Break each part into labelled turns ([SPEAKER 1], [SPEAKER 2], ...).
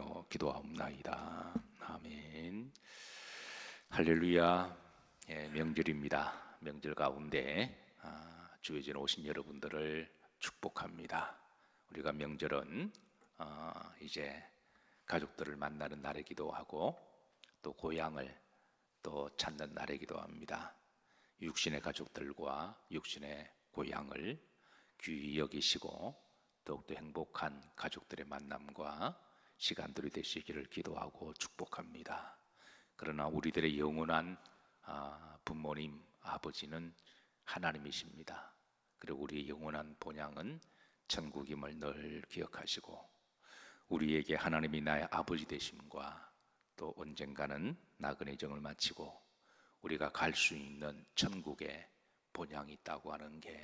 [SPEAKER 1] 축복하며 기도하옵나이다. 아멘. 할렐루야. 예, 명절입니다. 명절 가운데 아, 주의진 오신 여러분들을 축복합니다. 우리가 명절은 아, 이제 가족들을 만나는 날이기도 하고 또 고향을 또 찾는 날이기도 합니다. 육신의 가족들과 육신의 고향을 귀히 여기시고 더욱더 행복한 가족들의 만남과 시간들이 되시기를 기도하고 축복합니다. 그러나 우리들의 영원한 아, 부모님, 아버지는 하나님이십니다. 그리고 우리의 영원한 본향은 천국임을 늘 기억하시고 우리에게 하나님이 나의 아버지 되심과 또 언젠가는 나그네 정을 마치고 우리가 갈 수 있는 천국의 본향이 있다고 하는 게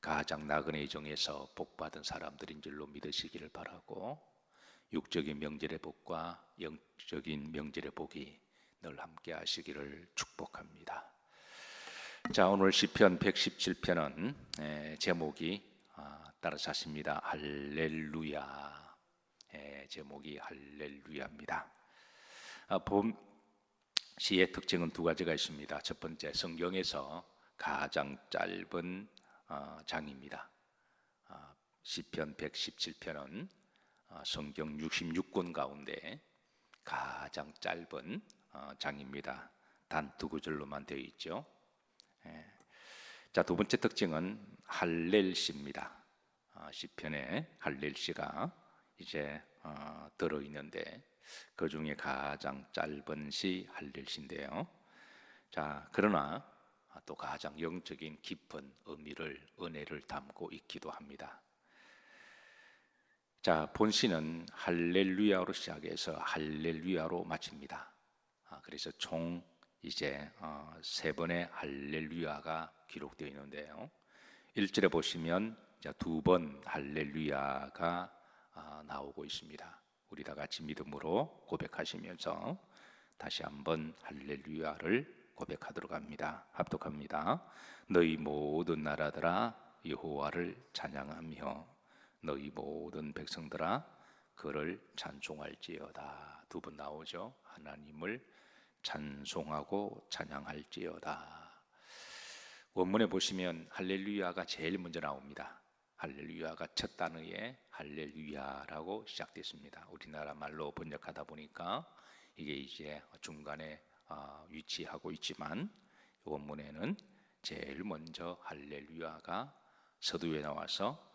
[SPEAKER 1] 가장 나그네 정에서 복받은 사람들인 줄로 믿으시기를 바라고 육적인 명절의 복과 영적인 명절의 복이 늘 함께 하시기를 축복합니다. 자, 오늘 시편 117편은 제목이 아, 따라잡습니다. 할렐루야. 예, 제목이 할렐루야입니다. 아, 봄 시의 특징은 두 가지가 있습니다. 첫 번째, 성경에서 가장 짧은 어, 장입니다. 아, 시편 117편은 어, 성경 66권 가운데 가장 짧은 어, 장입니다. 단 두 구절로만 되어 있죠. 예. 자, 두 번째 특징은 할렐시입니다. 시편에 할렐시가 이제 들어 있는데 그 중에 가장 짧은 시 할렐시인데요. 자, 그러나 또 가장 영적인 깊은 의미를 은혜를 담고 있기도 합니다. 자, 본시는 할렐루야로 시작해서 할렐루야로 마칩니다. 아, 그래서 총 이제 어, 세 번의 할렐루야가 기록되어 있는데요. 1절에 보시면 두 번 할렐루야가 아, 나오고 있습니다. 우리 다 같이 믿음으로 고백하시면서 다시 한번 할렐루야를 고백하도록 합니다. 합독합니다. 너희 모든 나라들아 여호와를 찬양하며 너희 모든 백성들아 그를 찬송할지어다. 두번 나오죠. 하나님을 찬송하고 찬양할지어다. 원문에 보시면 할렐루야가 제일 먼저 나옵니다. 할렐루야가 첫 단어에 할렐루야라고 시작됐습니다. 우리나라 말로 번역하다 보니까 이게 이제 중간에 어, 위치하고 있지만 원문에는 제일 먼저 할렐루야가 서두에 나와서 어,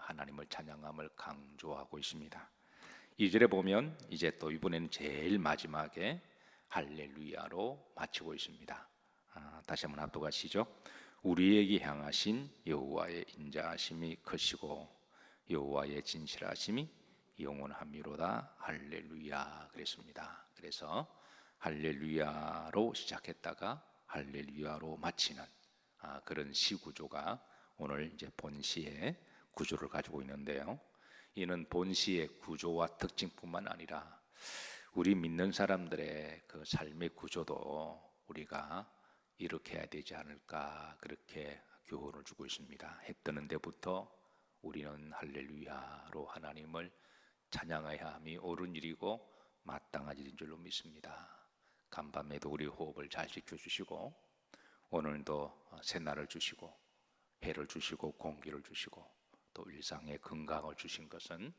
[SPEAKER 1] 하나님을 찬양함을 강조하고 있습니다. 이절에 보면 이제 또 이번에는 제일 마지막에 할렐루야로 마치고 있습니다. 아, 다시 한번 합독하시죠. 우리에게 향하신 여호와의 인자하심이 크시고 여호와의 진실하심이 영원함이로다 할렐루야 그랬습니다. 그래서 할렐루야로 시작했다가 할렐루야로 마치는 아, 그런 시 구조가 오늘 이제 본시의 구조를 가지고 있는데요. 이는 본시의 구조와 특징뿐만 아니라 우리 믿는 사람들의 그 삶의 구조도 우리가 이렇게 해야 되지 않을까 그렇게 교훈을 주고 있습니다. 해 뜨는 데부터 우리는 할렐루야로 하나님을 찬양해야 함이 옳은 일이고 마땅한 일인 줄로 믿습니다. 간밤에도 우리 호흡을 잘 지켜주시고 오늘도 새날을 주시고 해를 주시고 공기를 주시고 또 일상의 건강을 주신 것은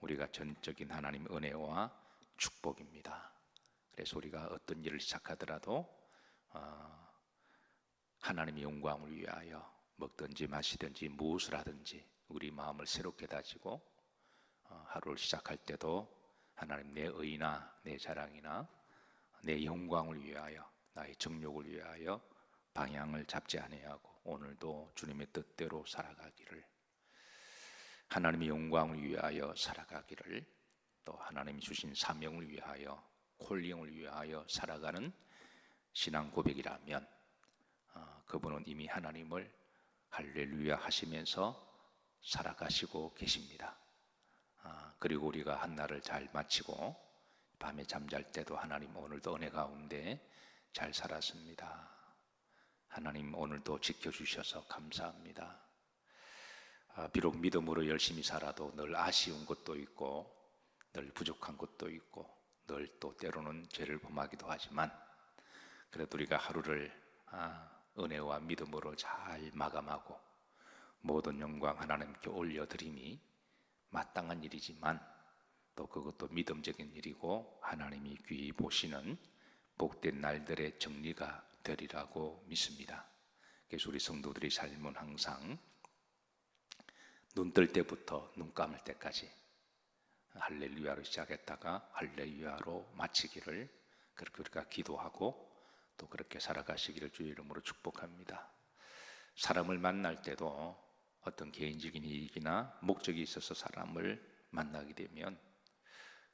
[SPEAKER 1] 우리가 전적인 하나님의 은혜와 축복입니다. 그래서 우리가 어떤 일을 시작하더라도 어, 하나님의 영광을 위하여 먹든지 마시든지 무엇을 하든지 우리 마음을 새롭게 다지고 어, 하루를 시작할 때도 하나님 내 의나 내 자랑이나 내 영광을 위하여 나의 정욕을 위하여 방향을 잡지 아니하고 오늘도 주님의 뜻대로 살아가기를 하나님의 영광을 위하여 살아가기를 또 하나님이 주신 사명을 위하여 콜링을 위하여 살아가는 신앙 고백이라면 어, 그분은 이미 하나님을 할렐루야 하시면서 살아가시고 계십니다. 어, 그리고 우리가 한 날을 잘 마치고 밤에 잠잘 때도 하나님 오늘도 은혜 가운데 잘 살았습니다. 하나님 오늘도 지켜주셔서 감사합니다. 아, 비록 믿음으로 열심히 살아도 늘 아쉬운 것도 있고 늘 부족한 것도 있고 늘 또 때로는 죄를 범하기도 하지만 그래도 우리가 하루를 아, 은혜와 믿음으로 잘 마감하고 모든 영광 하나님께 올려드림이 마땅한 일이지만 또 그것도 믿음적인 일이고 하나님이 귀히 보시는 복된 날들의 정리가 되리라고 믿습니다. 그래서 우리 성도들의 삶은 항상 눈 뜰 때부터 눈 감을 때까지 할렐루야로 시작했다가 할렐루야로 마치기를 그렇게 우리가 기도하고 또 그렇게 살아가시기를 주의 이름으로 축복합니다. 사람을 만날 때도 어떤 개인적인 이익이나 목적이 있어서 사람을 만나게 되면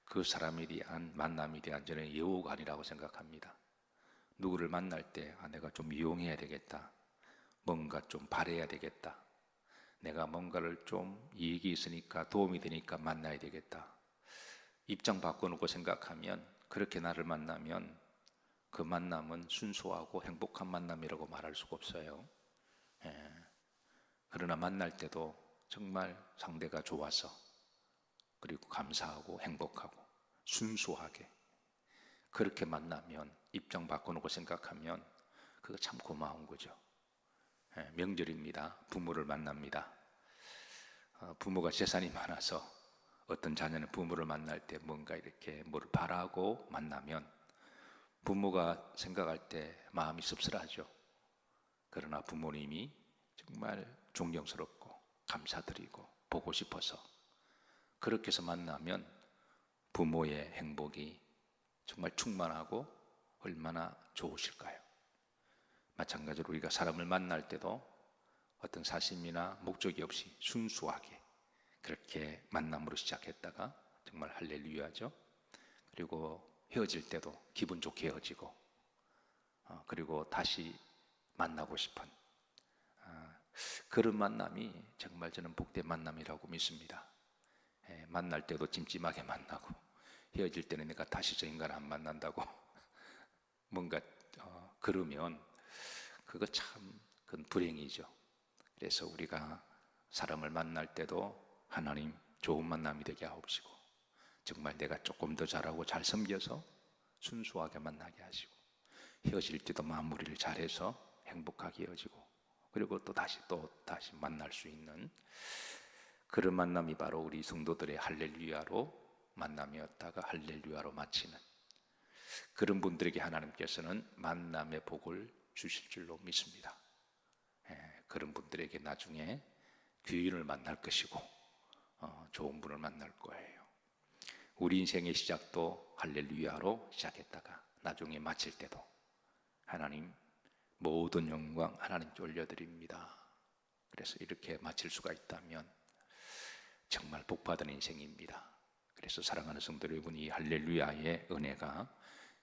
[SPEAKER 1] 그 사람에 대한 만남에 대한 저는 예우가 아니라고 생각합니다. 누구를 만날 때 아, 내가 좀 이용해야 되겠다. 뭔가 좀 바래야 되겠다. 내가 뭔가를 좀 이익이 있으니까 도움이 되니까 만나야 되겠다. 입장 바꿔놓고 생각하면 그렇게 나를 만나면 그 만남은 순수하고 행복한 만남이라고 말할 수가 없어요. 예. 그러나 만날 때도 정말 상대가 좋아서 그리고 감사하고 행복하고 순수하게 그렇게 만나면 입장 바꿔놓고 생각하면 그거 참 고마운 거죠. 예, 명절입니다. 부모를 만납니다. 어, 부모가 재산이 많아서 어떤 자녀는 부모를 만날 때 뭔가 이렇게 뭘 바라고 만나면 부모가 생각할 때 마음이 씁쓸하죠. 그러나 부모님이 정말 존경스럽고 감사드리고 보고 싶어서 그렇게 해서 만나면 부모의 행복이 정말 충만하고 얼마나 좋으실까요? 마찬가지로 우리가 사람을 만날 때도 어떤 사심이나 목적이 없이 순수하게 그렇게 만남으로 시작했다가 정말 할렐루야죠. 그리고 헤어질 때도 기분 좋게 헤어지고 어, 그리고 다시 만나고 싶은 어, 그런 만남이 정말 저는 복된 만남이라고 믿습니다. 예, 만날 때도 찜찜하게 만나고 헤어질 때는 내가 다시 저 인간을 안 만난다고 뭔가 어, 그러면 그거 참 그건 불행이죠. 그래서 우리가 사람을 만날 때도 하나님 좋은 만남이 되게 하옵시고 정말 내가 조금 더 잘하고 잘 섬겨서 순수하게 만나게 하시고 헤어질 때도 마무리를 잘해서 행복하게 헤어지고 그리고 또 다시 또 다시 만날 수 있는 그런 만남이 바로 우리 성도들의 할렐루야로 만남이었다가 할렐루야로 마치는 그런 분들에게 하나님께서는 만남의 복을 주실 줄로 믿습니다. 예, 그런 분들에게 나중에 귀인을 만날 것이고 어, 좋은 분을 만날 거예요. 우리 인생의 시작도 할렐루야로 시작했다가 나중에 마칠 때도 하나님 모든 영광 하나님께 올려드립니다. 그래서 이렇게 마칠 수가 있다면 정말 복받은 인생입니다. 그래서 사랑하는 성도 여러분 이 할렐루야의 은혜가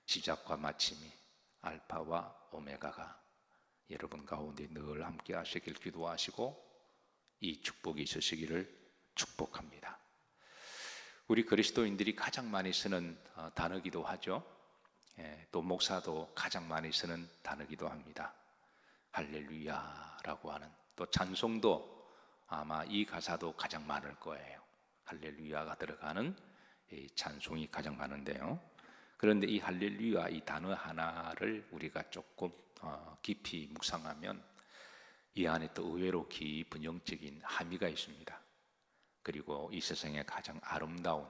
[SPEAKER 1] 시작과 마침이 알파와 오메가가 여러분 가운데 늘 함께 하시길 기도하시고 이 축복이 있으시기를 축복합니다. 우리 그리스도인들이 가장 많이 쓰는 어, 단어기도 하죠. 예, 또 목사도 가장 많이 쓰는 단어기도 합니다. 할렐루야라고 하는 또 찬송도 아마 이 가사도 가장 많을 거예요. 할렐루야가 들어가는 이 찬송이 가장 많은데요. 그런데 이 할렐루야 이 단어 하나를 우리가 조금 어, 깊이 묵상하면 이 안에 또 의외로 깊은 영적인 함의가 있습니다. 그리고 이 세상에 가장 아름다운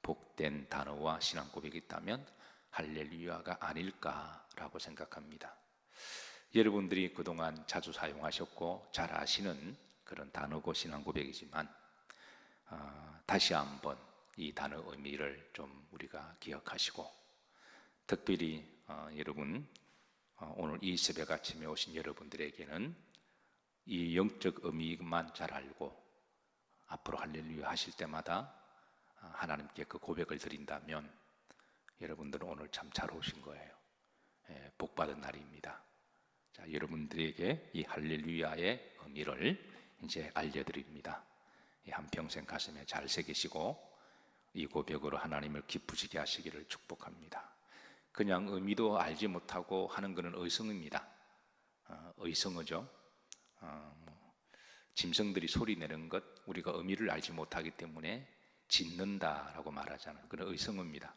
[SPEAKER 1] 복된 단어와 신앙 고백이 있다면 할렐루야가 아닐까라고 생각합니다. 여러분들이 그동안 자주 사용하셨고 잘 아시는 그런 단어고 신앙 고백이지만 어, 다시 한번 이 단어 의미를 좀 우리가 기억하시고 특별히 어, 여러분 어, 오늘 이 새벽 아침에 오신 여러분들에게는 이 영적 의미만 잘 알고 앞으로 할렐루야 하실 때마다 어, 하나님께 그 고백을 드린다면 여러분들은 오늘 참 잘 오신 거예요. 예, 복 받은 날입니다. 자, 여러분들에게 이 할렐루야의 의미를 이제 알려드립니다. 한 평생 가슴에 잘 새기시고 이 고백으로 하나님을 기쁘시게 하시기를 축복합니다. 그냥 의미도 알지 못하고 하는 것은 의성입니다. 어, 의성어죠. 어, 뭐, 짐승들이 소리 내는 것 우리가 의미를 알지 못하기 때문에 짓는다라고 말하잖아요. 그런 의성어입니다.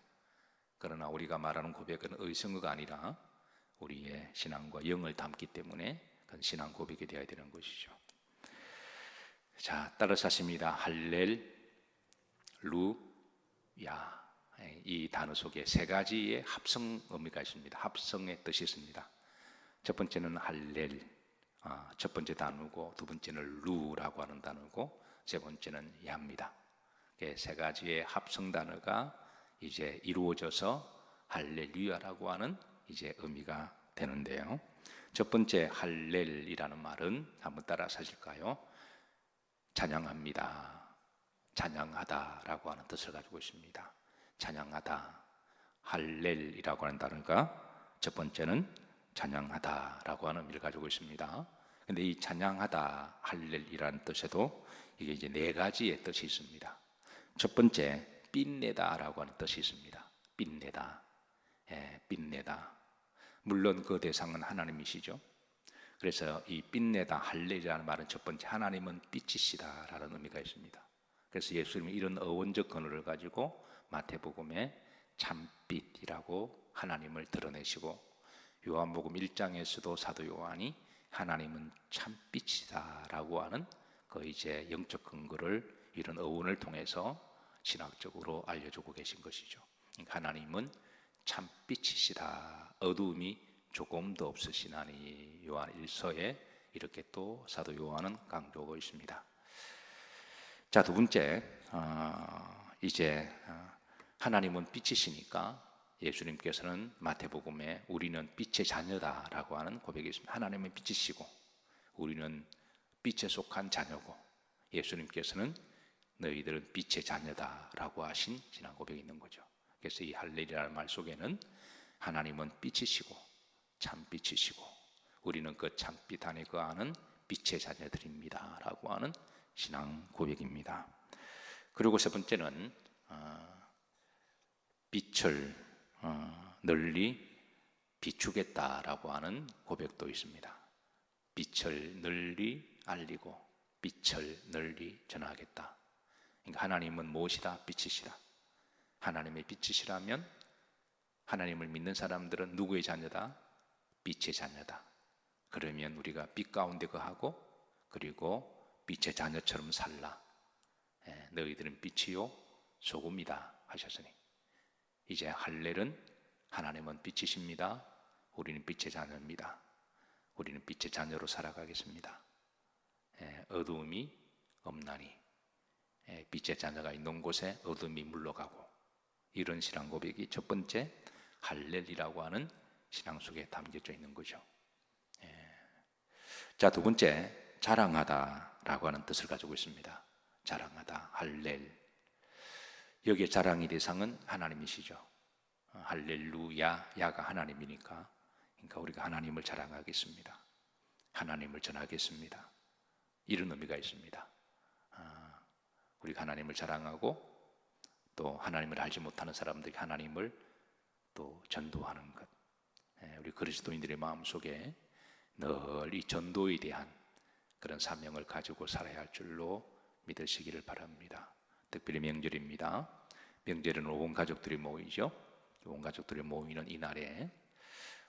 [SPEAKER 1] 그러나 우리가 말하는 고백은 의성어가 아니라 우리의 신앙과 영을 담기 때문에 그건 신앙 고백이 되어야 되는 것이죠. 자, 따라서 하십니다. 할렐, 루, 야. 이 단어 속에 세 가지의 합성 의미가 있습니다. 합성의 뜻이 있습니다. 첫 번째는 할렐, 아, 첫 번째 단어고 두 번째는 루라고 하는 단어고 세 번째는 야입니다. 세 가지의 합성 단어가 이제 이루어져서 할렐루야라고 하는 이제 의미가 되는데요. 첫 번째 할렐이라는 말은 한번 따라서 하실까요? 찬양합니다. 찬양하다라고 하는 뜻을 가지고 있습니다. 찬양하다. 할렐이라고 하는 단어가 첫 번째는 찬양하다라고 하는 의미를 가지고 있습니다. 근데 이 찬양하다, 할렐이라는 뜻에도 이게 이제 네 가지의 뜻이 있습니다. 첫 번째, 빛내다라고 하는 뜻이 있습니다. 빛내다. 예, 빛내다. 물론 그 대상은 하나님이시죠. 그래서 이 빛내다, 할렐이라는 말은 첫 번째, 하나님은 빛이시다라는 의미가 있습니다. 그래서 예수님이 이런 어원적 근원을 가지고 마태복음에 참빛이라고 하나님을 드러내시고 요한복음 1장에서도 사도 요한이 하나님은 참빛이다라고 하는 그 이제 영적 근거를 이런 어원을 통해서 신학적으로 알려주고 계신 것이죠. 그러니까 하나님은 참빛이시다. 어두움이 조금도 없으시나니 요한 1서에 이렇게 또 사도 요한은 강조하고 있습니다. 자, 두 번째, 어, 이제 어, 하나님은 빛이시니까 예수님께서는 마태복음에 우리는 빛의 자녀다라고 하는 고백이 있습니다. 하나님은 빛이시고 우리는 빛에 속한 자녀고 예수님께서는 너희들은 빛의 자녀다라고 하신 지난 고백이 있는 거죠. 그래서 이 할렐이라는 말 속에는 하나님은 빛이시고 참 빛이시고 우리는 그 참빛 안에 거하는 빛의 자녀들입니다라고 하는 신앙 고백입니다. 그리고 세 번째는 어, 빛을 어, 널리 비추겠다라고 하는 고백도 있습니다. 빛을 널리 알리고 빛을 널리 전하겠다. 그러니까 하나님은 무엇이다? 빛이시다. 하나님의 빛이시라면 하나님을 믿는 사람들은 누구의 자녀다? 빛의 자녀다. 그러면 우리가 빛 가운데 거하고 그리고 빛의 자녀처럼 살라. 예, 너희들은 빛이요 소금이다 하셨으니 이제 할렐은 하나님은 빛이십니다. 우리는 빛의 자녀입니다. 우리는 빛의 자녀로 살아가겠습니다. 예, 어두움이 없나니 예, 빛의 자녀가 있는 곳에 어둠이 물러가고 이런 신앙 고백이 첫 번째 할렐이라고 하는 신앙 속에 담겨져 있는 거죠. 예. 자, 두 번째 자랑하다라고 하는 뜻을 가지고 있습니다. 자랑하다, 할렐. 여기에 자랑의 대상은 하나님이시죠. 어, 할렐루야, 야가 하나님이니까. 그러니까 우리가 하나님을 자랑하겠습니다. 하나님을 전하겠습니다. 이런 의미가 있습니다. 아, 우리가 하나님을 자랑하고 또 하나님을 알지 못하는 사람들이 하나님을 또 전도하는 것. 예, 우리 그리스도인들의 마음 속에 늘 이 전도에 대한 그런 사명을 가지고 살아야 할 줄로 믿으시기를 바랍니다. 특별히 명절입니다. 명절에는 온 가족들이 모이죠. 온 가족들이 모이는 이 날에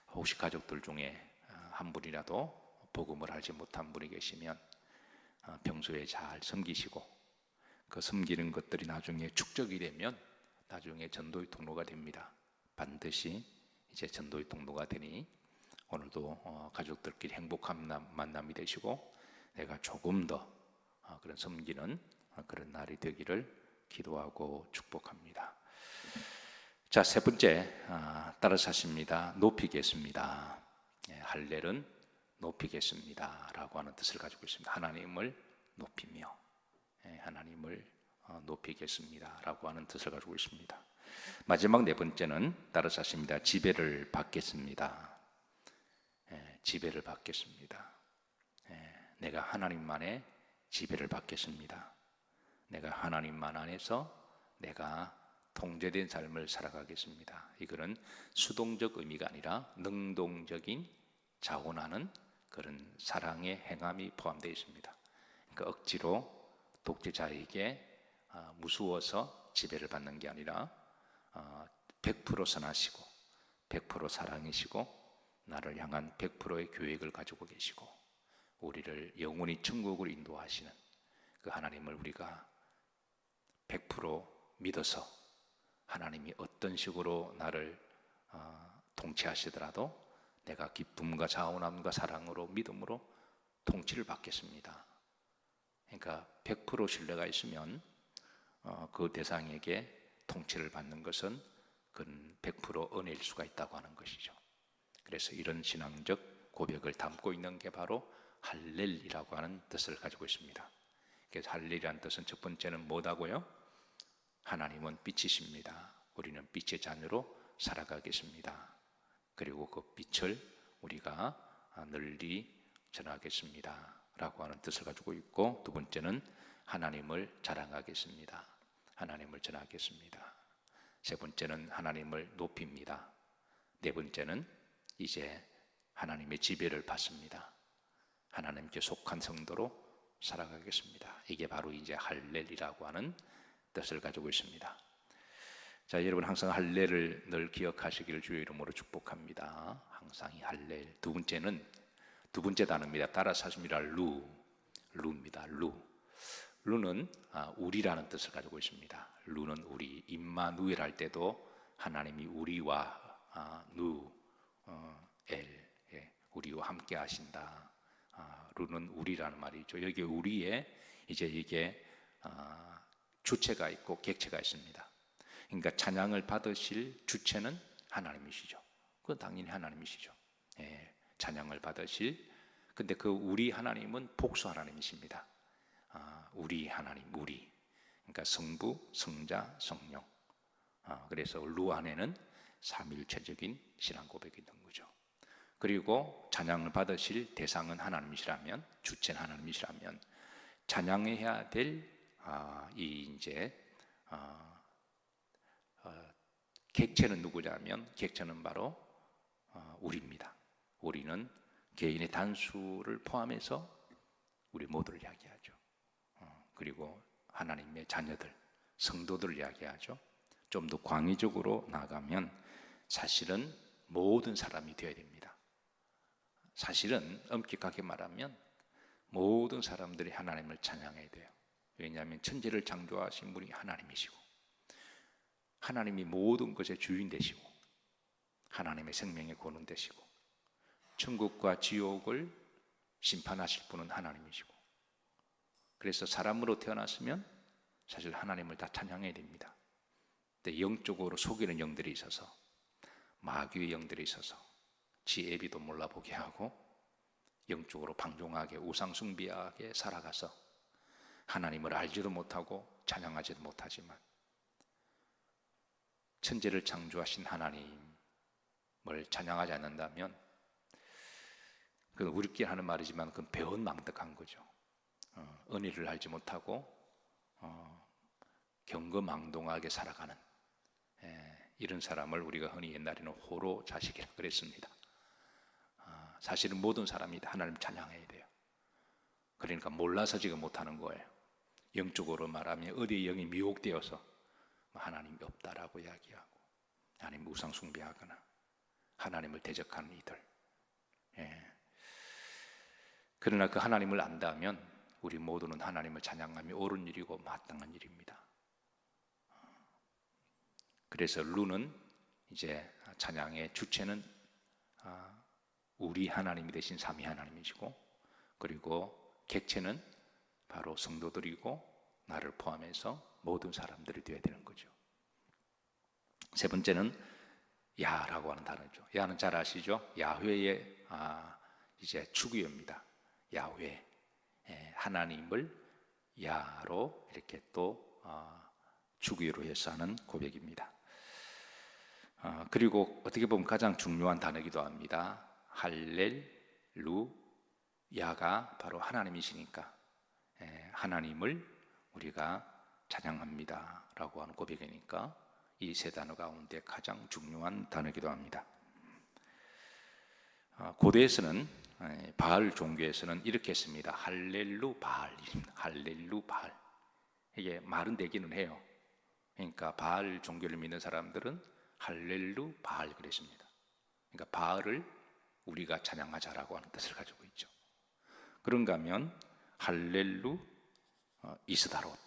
[SPEAKER 1] 혹시 가족들 중에 어, 한 분이라도 복음을 알지 못한 분이 계시면 어, 평소에 잘 섬기시고 그 섬기는 것들이 나중에 축적이 되면 나중에 전도의 통로가 됩니다. 반드시 이제 전도의 통로가 되니 오늘도 어, 가족들끼리 행복한 만남이 되시고 내가 조금 더 그런 섬기는 그런 날이 되기를 기도하고 축복합니다. 자, 세 번째 아, 따라서 하십니다. 높이겠습니다. 예, 할렐은 높이겠습니다라고 하는 뜻을 가지고 있습니다. 하나님을 높이며 예, 하나님을 어, 높이겠습니다라고 하는 뜻을 가지고 있습니다. 마지막 네 번째는 따라서 하십니다. 지배를 받겠습니다. 예, 지배를 받겠습니다. 내가 하나님만의 지배를 받겠습니다. 내가 하나님만 안에서 내가 통제된 삶을 살아가겠습니다. 이거는 수동적 의미가 아니라 능동적인 자원하는 그런 사랑의 행함이 포함되어 있습니다. 그러니까 억지로 독재자에게 아, 무서워서 지배를 받는 게 아니라 아, 100% 선하시고 100% 사랑이시고 나를 향한 100%의 계획을 가지고 계시고 우리를 영원히 천국으로 인도하시는 그 하나님을 우리가 100% 믿어서 하나님이 어떤 식으로 나를 어, 통치하시더라도 내가 기쁨과 자원함과 사랑으로 믿음으로 통치를 받겠습니다. 그러니까 100% 신뢰가 있으면 어, 그 대상에게 통치를 받는 것은 그건 100% 은혜일 수가 있다고 하는 것이죠. 그래서 이런 신앙적 고백을 담고 있는 게 바로 할렐이라고 하는 뜻을 가지고 있습니다. 그래서 할렐이라는 뜻은 첫 번째는 뭐다고요? 하나님은 빛이십니다. 우리는 빛의 자녀로 살아가겠습니다. 그리고 그 빛을 우리가 널리 전하겠습니다. 라고 하는 뜻을 가지고 있고 두 번째는 하나님을 자랑하겠습니다. 하나님을 전하겠습니다. 세 번째는 하나님을 높입니다. 네 번째는 이제 하나님의 지배를 받습니다. 하나님께 속한 성도로 살아가겠습니다. 이게 바로 이제 할렐이라고 하는 뜻을 가지고 있습니다. 자, 여러분 항상 할례를 늘 기억하시기를 주의 이름으로 축복합니다. 항상 이 할례. 두 번째는 두 번째 단어입니다. 따라서 하십니다. 루. 루입니다. 루. 루는 아, 우리라는 뜻을 가지고 있습니다. 루는 우리. 임마누엘 할 때도 하나님이 우리와 아, 누 어, 엘 예, 우리와 함께 하신다. 아, 루는 우리라는 말이죠. 여기 우리의 이제 이게 아, 주체가 있고 객체가 있습니다. 그러니까 찬양을 받으실 주체는 하나님이시죠. 그건 당연히 하나님이시죠. 예, 찬양을 받으실. 근데 그 우리 하나님은 복수 하나님이십니다. 아, 우리 하나님, 우리. 그러니까 성부, 성자, 성령. 아, 그래서 루 안에는 삼일체적인 신앙 고백이 있는 거죠. 그리고 찬양을 받으실 대상은 하나님이시라면, 주체는 하나님이시라면, 찬양해야 될, 아, 이 이제, 아, 어, 객체는 누구냐면, 객체는 바로 어, 우리입니다. 우리는 개인의 단수를 포함해서 우리 모두를 이야기하죠. 어, 그리고 하나님의 자녀들, 성도들을 이야기하죠. 좀 더 광의적으로 나가면 사실은 모든 사람이 되어야 됩니다. 사실은 엄격하게 말하면 모든 사람들이 하나님을 찬양해야 돼요. 왜냐하면 천지를 창조하신 분이 하나님이시고 하나님이 모든 것의 주인 되시고 하나님의 생명의 권원 되시고 천국과 지옥을 심판하실 분은 하나님이시고 그래서 사람으로 태어났으면 사실 하나님을 다 찬양해야 됩니다. 근데 영적으로 속이는 영들이 있어서 마귀의 영들이 있어서 지혜 비도 몰라보게 하고 영적으로 방종하게 우상숭배하게 살아가서 하나님을 알지도 못하고 찬양하지도 못하지만 천지를 창조하신 하나님을 찬양하지 않는다면 그 우리끼리 하는 말이지만 그건 배은망덕한 거죠. 어, 은혜를 알지 못하고 어, 경거망동하게 살아가는 예, 이런 사람을 우리가 흔히 옛날에는 호로 자식이라고 그랬습니다. 아, 사실은 모든 사람이 다 하나님 찬양해야 돼요. 그러니까 몰라서 지금 못하는 거예요. 영적으로 말하면 어디에 영이 미혹되어서 하나님이 없다라고 이야기하고 하나님 우상 숭배하거나 하나님을 대적하는 이들. 예. 그러나 그 하나님을 안다면 우리 모두는 하나님을 찬양하며 옳은 일이고 마땅한 일입니다. 그래서 루는 이제 찬양의 주체는 아, 우리 하나님이 되신 삼위 하나님이시고 그리고 객체는 바로 성도들이고 나를 포함해서 모든 사람들이 되어야 되는 거죠. 세 번째는 야라고 하는 단어죠. 야는 잘 아시죠? 야훼의 아, 이제 축의어입니다. 야훼 예, 하나님을 야로 이렇게 또 아, 축의로 해서 하는 고백입니다. 아, 그리고 어떻게 보면 가장 중요한 단어이기도 합니다. 할렐루 야가 바로 하나님이시니까 예, 하나님을 우리가 찬양합니다라고 하는 고백이니까 이 세 단어 가운데 가장 중요한 단어이기도 합니다. 아, 고대에서는 바알 종교에서는 이렇게 했습니다. 할렐루 바알, 할렐루 바알. 이게 말은 되기는 해요. 그러니까 바알 종교를 믿는 사람들은 할렐루 바알 그랬습니다. 그러니까 바알을 우리가 찬양하자라고 하는 뜻을 가지고 있죠. 그런가 하면 할렐루 어, 이스다롯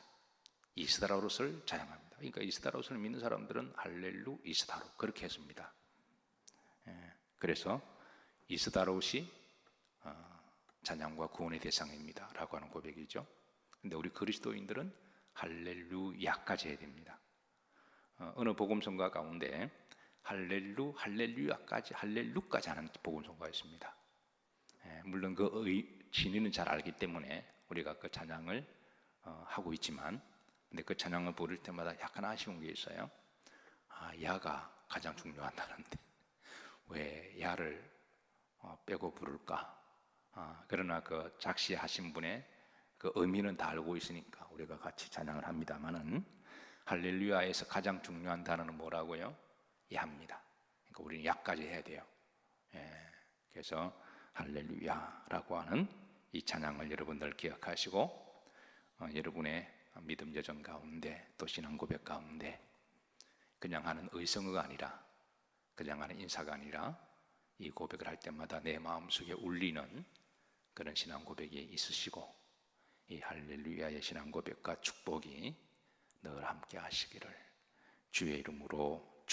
[SPEAKER 1] 이스다롯을 찬양합니다. 그러니까 이스다롯을 믿는 사람들은 할렐루 이스다롯 그렇게 했습니다. 예, 그래서 이스다롯이 어, 찬양과 구원의 대상입니다라고 하는 고백이죠. 근데 우리 그리스도인들은 할렐루야까지 해야 됩니다. 어, 어느 복음성가 가운데 할렐루 할렐루야까지 할렐루까지 하는 복음성가 있습니다. 예, 물론 그 의, 진리는 잘 알기 때문에 우리가 그 찬양을 어, 하고 있지만 근데 그 찬양을 부를 때마다 약간 아쉬운 게 있어요. 아, 야가 가장 중요하다는데 왜 야를 어, 빼고 부를까? 아, 그러나 그 작시하신 분의 그 의미는 다 알고 있으니까 우리가 같이 찬양을 합니다만은 할렐루야에서 가장 중요한 단어는 뭐라고요? 야입니다. 그러니까 우리는 야까지 해야 돼요. 예, 그래서 할렐루야라고 하는 이 찬양을 여러분들 기억하시고 어, 여러분의 믿음 여정 가운데 또 신앙 고백 가운데 그냥 하는 의성어가 아니라 그냥 하는 인사가 아니라 이 고백을 할 때마다 내 마음속에 울리는 그런 신앙 고백이 있으시고 이 할렐루야의 신앙 고백과 축복이 늘 함께 하시기를 주의 이름으로